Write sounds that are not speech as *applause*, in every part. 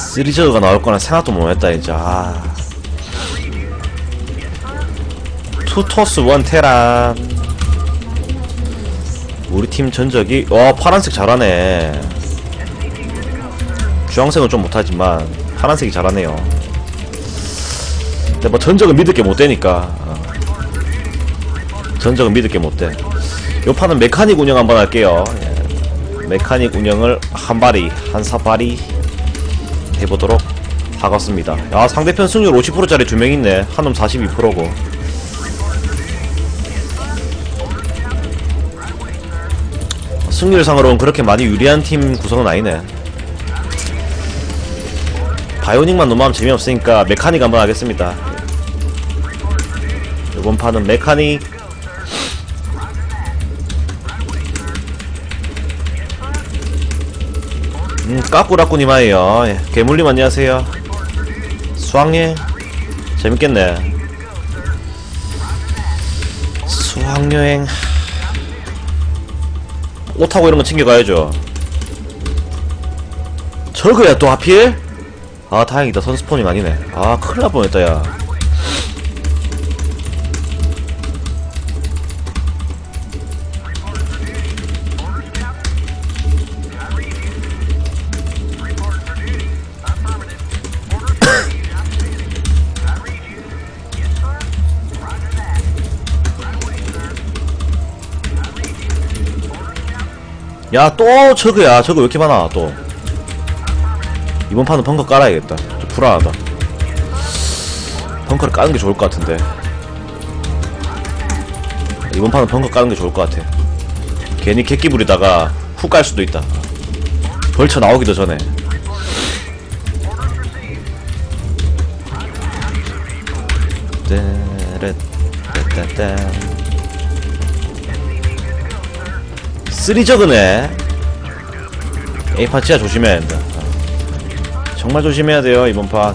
쓰리저가 나올 거는 생각도 못했다 진짜 아. 투토스 원 테란. 우리 팀 전적이 와 파란색 잘하네. 주황색은 좀 못하지만 파란색이 잘하네요. 근데 뭐 전적은 믿을 게 못되니까. 어. 전적은 믿을 게 못돼. 요 판은 메카닉 운영 한번 할게요. 예. 메카닉 운영을 한 발이 한 사발이 해보도록 하겠습니다. 야 상대편 승률 50%짜리 두 명 있네. 한 놈 42%고. 승률상으로는 그렇게 많이 유리한 팀 구성은 아니네. 바이오닉만 너무하면 재미없으니까 메카닉 한번 하겠습니다. 이번 판은 메카닉 음, 까꾸라꾸님아예요. 예, 개물님 안녕하세요. 수학여행 재밌겠네. 수학여행. 옷하고 이런 거 챙겨가야죠. 저거야 또 하필? 아 다행이다. 선스폰이 아니네. 아 큰일 날 뻔했다 야 야 또 저거야. 저거 왜 이렇게 많아 또? 이번 판은 벙커 깔아야겠다. 좀 불안하다. 벙커를 까는 게 좋을 것 같은데. 이번 판은 벙커 까는 게 좋을 것 같아. 괜히 객기 부리다가 훅갈 수도 있다. 벌쳐 나오기도 전에. 떼렛떼떼 쓰리 저그네 A판 진짜 조심해야 된다 정말 조심해야 돼요 이번 판.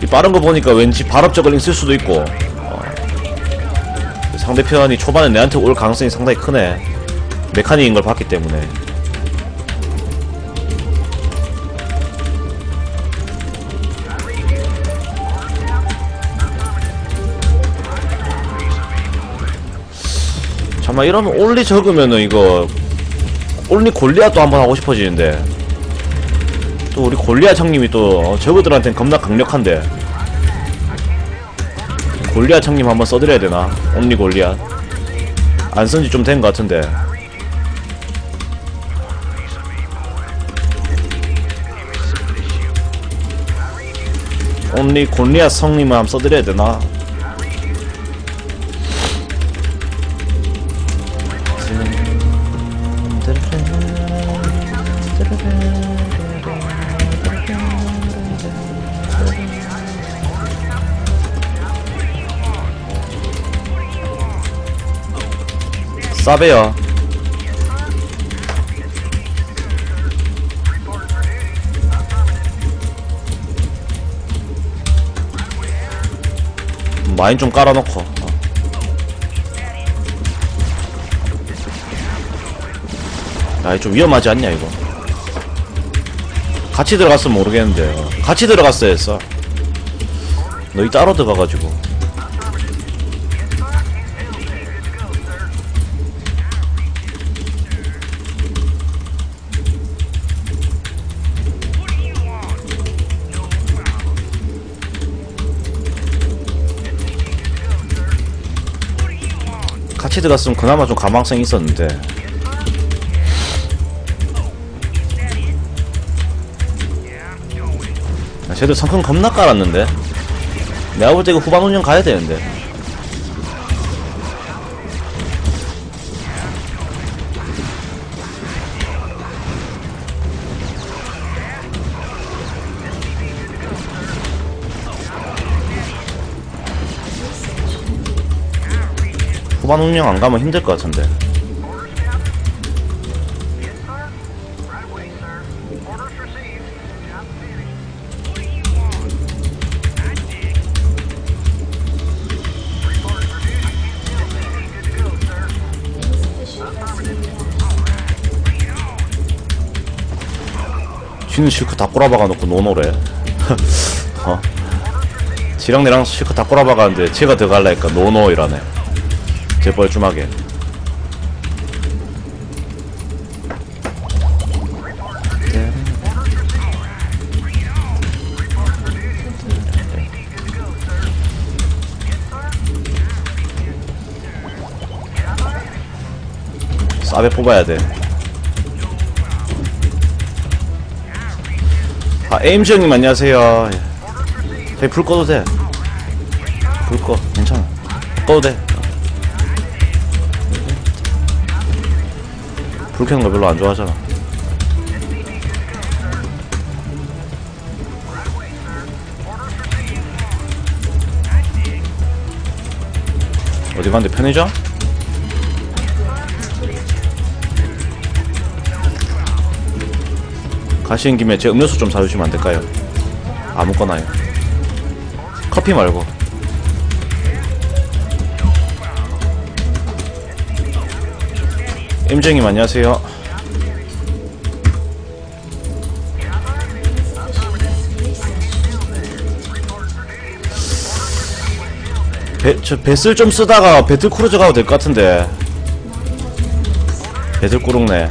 이 빠른 거 보니까 왠지 발업 저글링 쓸 수도 있고 어. 상대편이 초반에 내한테 올 가능성이 상당히 크네. 메카닉인 걸 봤기 때문에. 잠깐만 이러면 올리 적으면은 이거 올리 골리앗도 한번 하고 싶어지는데 또 우리 골리앗 형님이 또 저그들한텐 겁나 강력한데 골리앗 형님 한번 써드려야 되나? 온리 골리앗 안 쓴지 좀 된 것 같은데 온리 골리앗 성님을 한번 써드려야 되나? 싸배요 마인 좀 깔아놓고 어. 야이 좀 위험하지 않냐 이거 같이 들어갔으면 모르겠는데 어. 같이 들어갔어야 했어 너희 따로 들어가가지고 같이 들어갔으면 그나마 좀 가망성이 있었는데. 야, 쟤들 성큰 겁나 깔았는데? 내가 볼 때 이거 후반 운영 가야 되는데 후반 운영 안 가면 힘들 것 같은데. 쥐는 실컷 다 꼬라박아 놓고 노노래. *laughs* 어? 지랑 내랑 실컷 다 꼬라박았는데 제가 더 갈라니까 노노이라네. 재벌 주막에 싸베 뽑아야 돼. 아, 에임즈 형님 안녕하세요. 예. 저희 불 꺼도 돼. 불 꺼. 괜찮아. 꺼도 돼. 불 켜는 거 별로 안 좋아하잖아. 어디 간대 편의점? 가시는 김에 제 음료수 좀 사주시면 안 될까요? 아무거나요. 커피 말고. 임정님 안녕하세요. 배, 저 배슬 좀 쓰다가 배틀 크루즈 가도 될 것 같은데. 배틀 꾸룩네.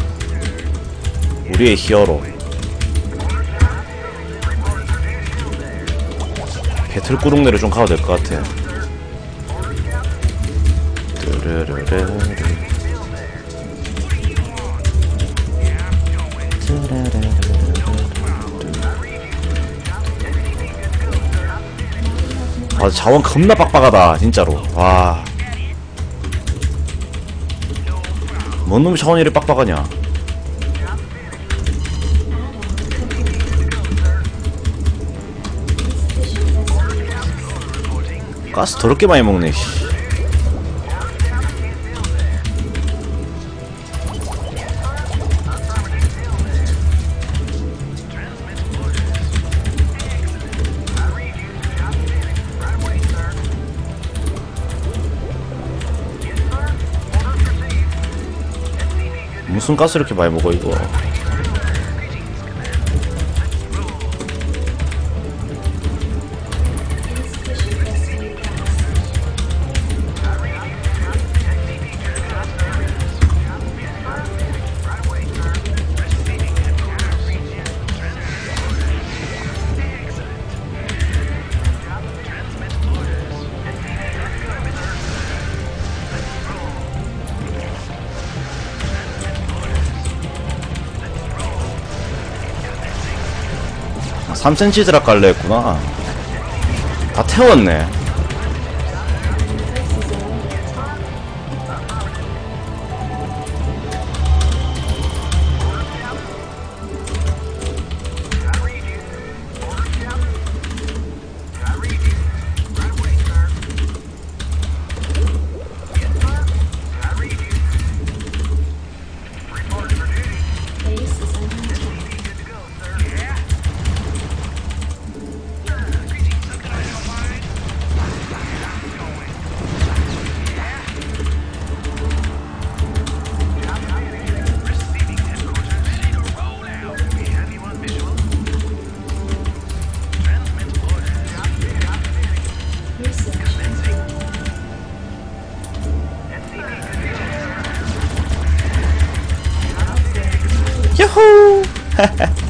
우리의 히어로. 배틀 꾸룩내를 좀 가도 될 것 같아. 뚜르르르르. 아 자원 겁나 빡빡하다 진짜로 와. 뭔 놈이 자원이 이리 빡빡하냐 가스 더럽게 많이 먹네 씨. 무슨 가스 이렇게 많이 먹어 이거 3cm 드랍 갈래 했구나. 다 태웠네 야호 Research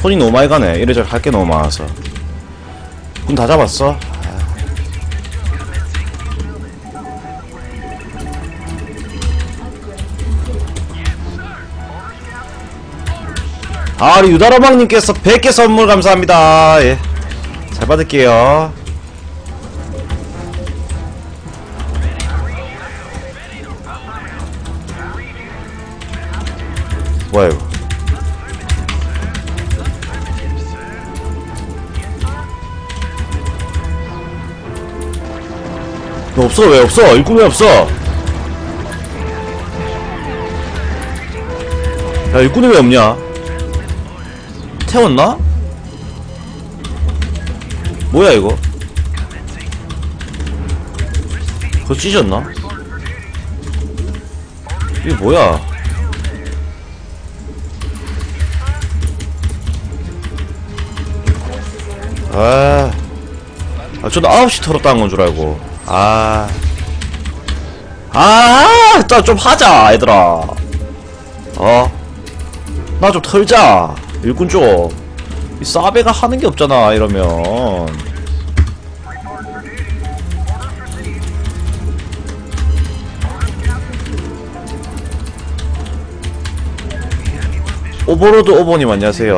손이 너무 많이 가네. 이래저래 할 게 너무 많아서. 군 다 잡았어? 아 우리 유다로방님께서 100개 선물 감사합니다. 예. 잘 받을게요. 뭐야 이거 너 없어? 왜 없어? 일꾼 왜 없어? 야 일꾼이 왜 없냐? 태웠나? 뭐야 이거? 그거 찢었나? 이게 뭐야? 아, 아 저도 9시 털었다는 건 줄 알고 아 아, 나좀 하자, 얘들아. 어? 나 좀 털자. 일꾼 좀. 이 사베가 하는 게 없잖아, 이러면. 오버로드 오버님 안녕하세요.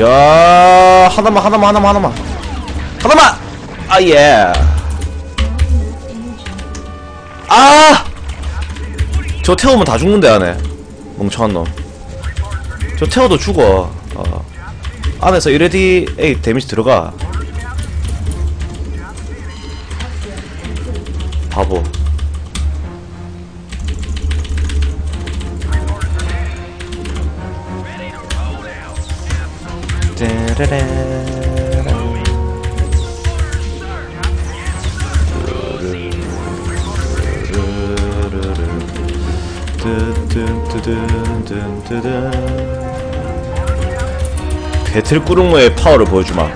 야 하나만 하나만 하나만 하나만. 하나만! 아예. 아! 저 태우면 다 죽는데 안에. 멍청한 놈저 태워도 죽어. 어. 안에서 이레디 에이 데미지 들어가. 바보 배틀 꾸릉모의 파워를 보여주마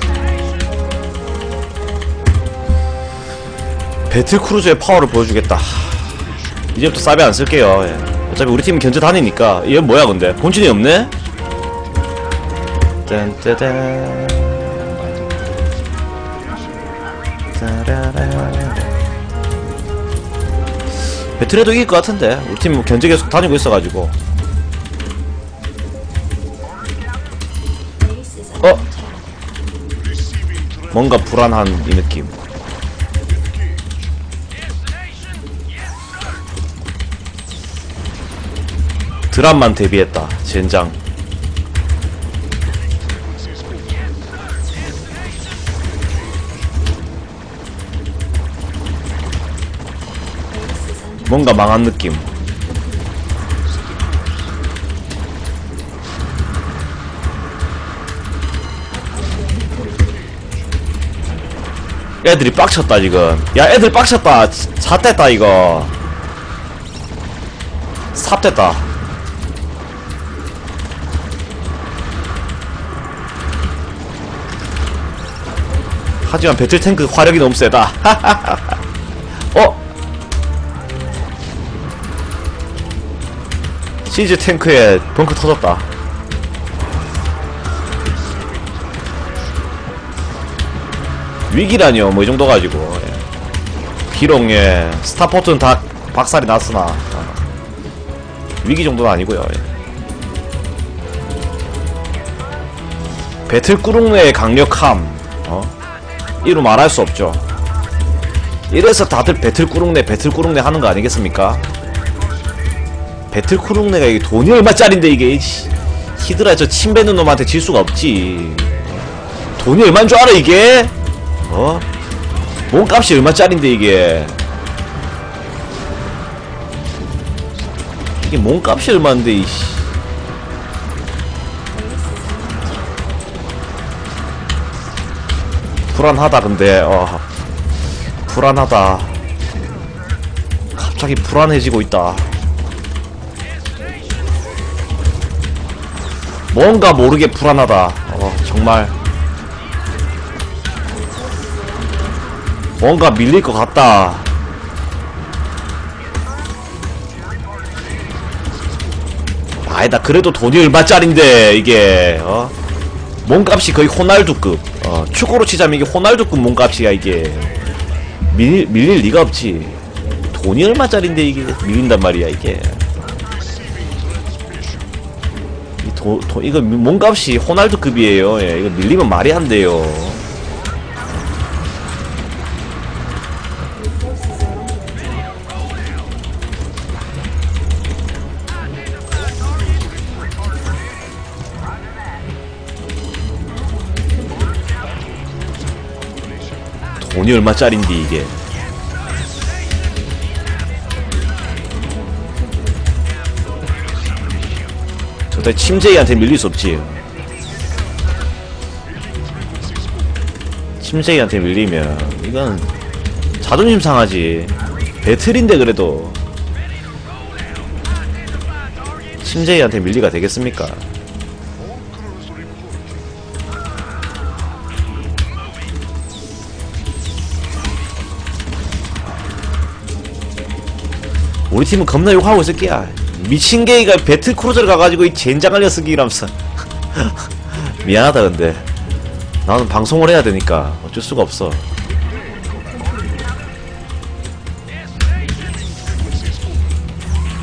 배틀 크루즈의 파워를 보여주겠다 이제부터 사비 안 쓸게요 예. 어차피 우리 팀 견제 다니니까 얘 뭐야 근데 본진이 없네? 따라라. 배틀에도 이길 것 같은데. 우리 팀 견제 계속 다니고 있어가지고. 어? 뭔가 불안한 이 느낌. 드랍만 데뷔했다 젠장 뭔가 망한 느낌. 애들이 빡쳤다 지금. 야 애들 빡쳤다. 잣됐다 이거. 삽됐다. 하지만 배틀탱크 화력이 너무 세다 *laughs* 시즈 탱크에 벙크 터졌다. 위기라니요, 뭐 이 정도 가지고. 예. 비록 예, 스타포트는 다 박살이 났으나 어. 위기 정도는 아니고요. 예. 배틀 꾸릉내의 강력함, 어? 이루 말할 수 없죠. 이래서 다들 배틀 꾸릉내, 배틀 꾸릉내 하는 거 아니겠습니까? 배틀 쿠릉네가 이게 돈이 얼마짜린데 이게. 히드라 저 침뱉는 놈한테 질 수가 없지. 돈이 얼마인 줄 알아 이게? 어? 몸값이 얼마짜린데 이게? 이게 몸값이 얼마인데 이씨. 불안하다 근데. 어. 불안하다. 갑자기 불안해지고 있다 뭔가 모르게 불안하다. 어, 정말. 뭔가 밀릴 것 같다. 아니다. 그래도 돈이 얼마짜린데, 이게, 어? 몸값이 거의 호날두급. 어, 축구로 치자면 이게 호날두급 몸값이야, 이게. 밀, 밀릴 리가 없지. 돈이 얼마짜린데, 이게. 밀린단 말이야, 이게. 도, 도, 이거 몸값이 호날두급이에요. 예, 이거 밀리면 말이 안 돼요. 돈이 얼마짜린디 이게 절대 침제이한테 밀릴 수 없지. 침제이한테 밀리면 이건 자존심 상하지. 배틀인데 그래도 침제이한테 밀리가 되겠습니까? 우리 팀은 겁나 욕하고 있을 게야. 미친 게이가 배틀 크루저를 가가지고 이 젠장을 이러면서. *laughs* 미안하다, 근데. 나는 방송을 해야 되니까 어쩔 수가 없어.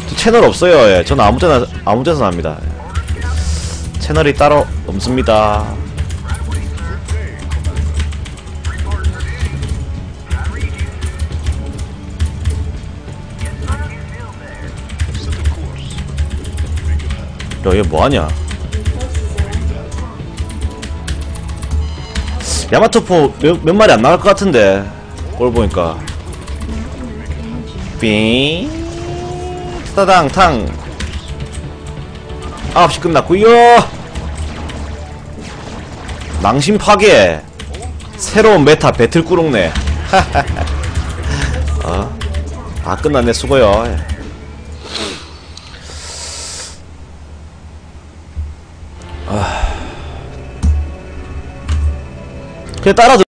저 채널 없어요, 예. 저는 아무 데나, 아무 데서 합니다. 채널이 따로 없습니다. 야, 얘 뭐하냐? 야마토포 몇, 몇 마리 안 나갈 것 같은데 꼴 보니까. 삥 따당 탕. 9시 끝났구요. 낭심 파괴. 새로운 메타 배틀 꾸룩네. *laughs* 어? 다 끝났네 수고요 그냥 따라